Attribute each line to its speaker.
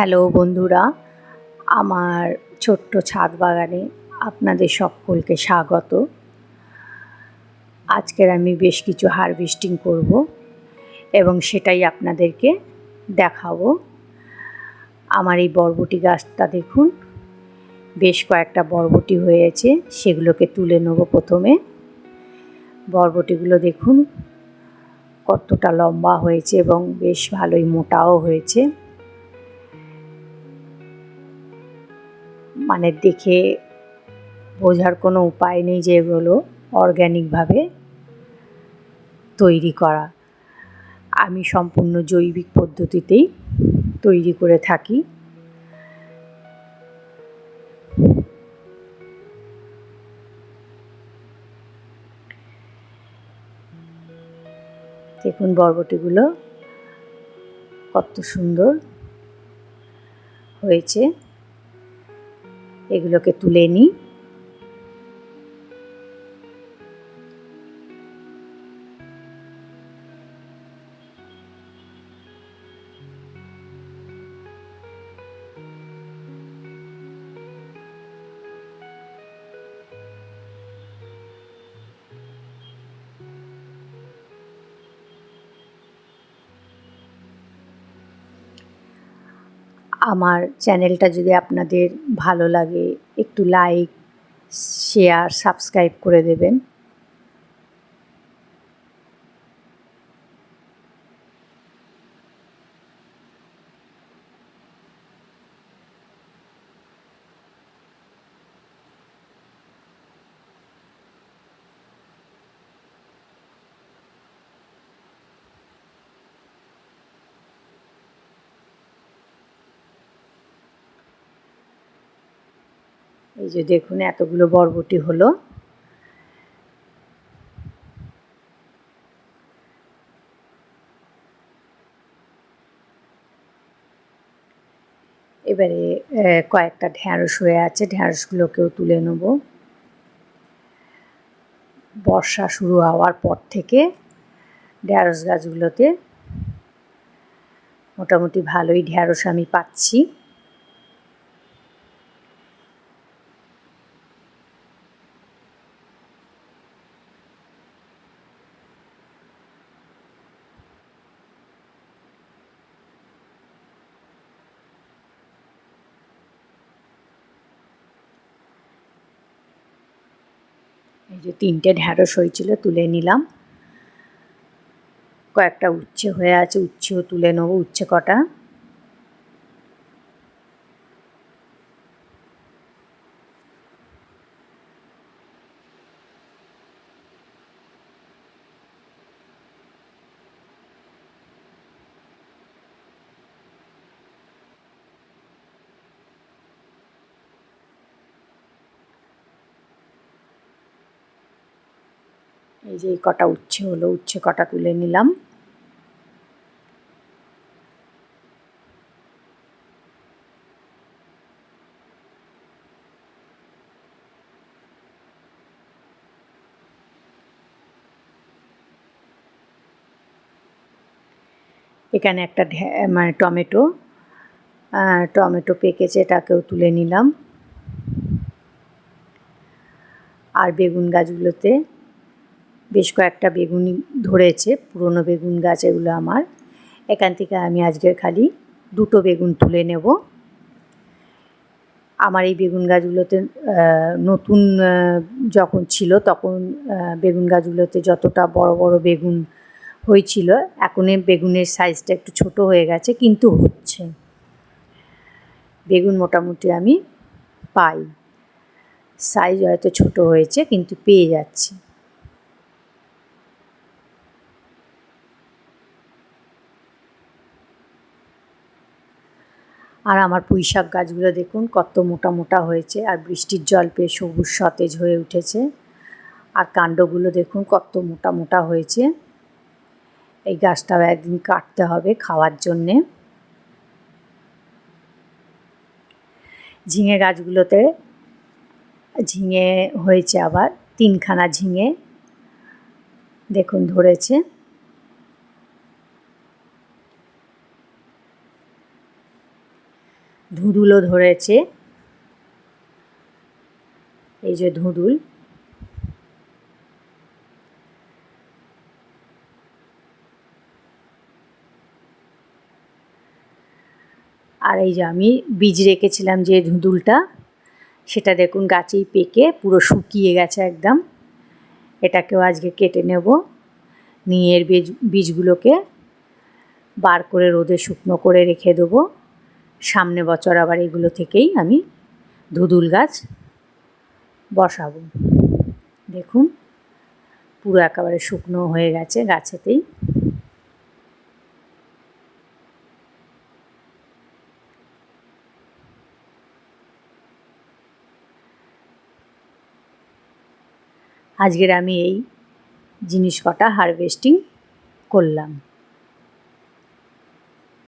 Speaker 1: Hello বন্ধুরা, আমার ছোট্ট ছাদ বাগানে আপনাদের সকলকে স্বাগত। আজকের আমি বেশ কিছু হারভেস্টিং করব এবং সেটাই আপনাদেরকে দেখাবো। আমার এই বরবটি গাছটা দেখুন, বেশ কয়েকটা বরবটি হয়েছে, সেগুলোকে তুলে নেব প্রথমে। বরবটিগুলো দেখুন, কতটা লম্বা হয়েছে এবং বেশ ভালোই মোটাও হয়েছে। মানে দেখে বোঝার কোনো উপায় নেই যে এগুলো অর্গ্যানিকভাবে তৈরি করা। আমি সম্পূর্ণ জৈবিক পদ্ধতিতেই তৈরি করে থাকি। দেখুন বরবটিগুলো কত সুন্দর হয়েছে। এগুলোকে তুলে নিই। আমার চ্যানেলটা যদি আপনাদের ভালো লাগে একটু লাইক শেয়ার সাবস্ক্রাইব করে দেবেন। এই যে দেখুন এতগুলো বরবটি হলো। এবারে কয়েকটা ঢ্যাঁড়স হয়ে আছে, ঢ্যাঁড়সগুলোকেও তুলে নেব। বর্ষা শুরু হওয়ার পর থেকে ঢ্যাঁড়স গাছগুলোতে মোটামুটি ভালোই ঢ্যাঁড়স আমি পাচ্ছি। এই যে তিনটে ঢ্যাঁড়স হয়েছিল তুলে নিলাম। কয়েকটা উচ্ছে হয়ে আছে, উচ্ছেও তুলে নেব, উচ্ছে কটা। এই যে কটা উচ্ছে হলো, উচ্ছে কটা তুলে নিলাম। এখানে একটা মানে টমেটো টমেটো পেকেছে, এটাকেও তুলে নিলাম। আর বেগুন গাছগুলোতে বেশ কয়েকটা বেগুন ধরেছে, পুরনো বেগুন গাছ এগুলো আমার। এখান থেকে আমি আজকের খালি দুটো বেগুন তুলে নেব। আমার এই বেগুন গাছগুলোতে নতুন যখন ছিল তখন বেগুন গাছগুলোতে যতটা বড় বড় বেগুন হয়েছিল, এখন বেগুনের সাইজটা একটু ছোট হয়ে গেছে, কিন্তু হচ্ছে। বেগুন মোটামুটি আমি পাই। সাইজ হয়তো ছোট হয়েছে, কিন্তু পেয়ে যাচ্ছি। আর আমার পুঁই শাক গাছগুলো দেখুন, কত মোটা মোটা হয়েছে, আর বৃষ্টির জল পেয়ে সবুজ সতেজ হয়ে উঠেছে। আর কাণ্ডগুলো দেখুন, কত মোটা মোটা হয়েছে। এই গাছটাও একদিন কাটতে হবে খাওয়ার জন্যে। ঝিঙে গাছগুলোতে ঝিঙে হয়েছে আবার, তিনখানা ঝিঙে, দেখুন ধরেছে। ধুঁদুলও ধরেছে। এই যে ধুঁদুল আর এই যে আমি বীজ রেখেছিলাম যে ধুঁদুলটা সেটা দেখুন গাছেই পেকে, পুরো শুকিয়ে গেছে একদম। এটাকেও আজকে কেটে নেব। নিয়ে এর বীজ, বীজগুলোকে বার করে রোদে শুকনো করে রেখে দেবো। সামনে বছর আবার এগুলো থেকেই আমি ধুদুল গাছ বসাবো। দেখুন, পুরো একেবারে শুকনো হয়ে গেছে গাছেতেই। আজকের আমি এই জিনিস কটা হারভেস্টিং করলাম।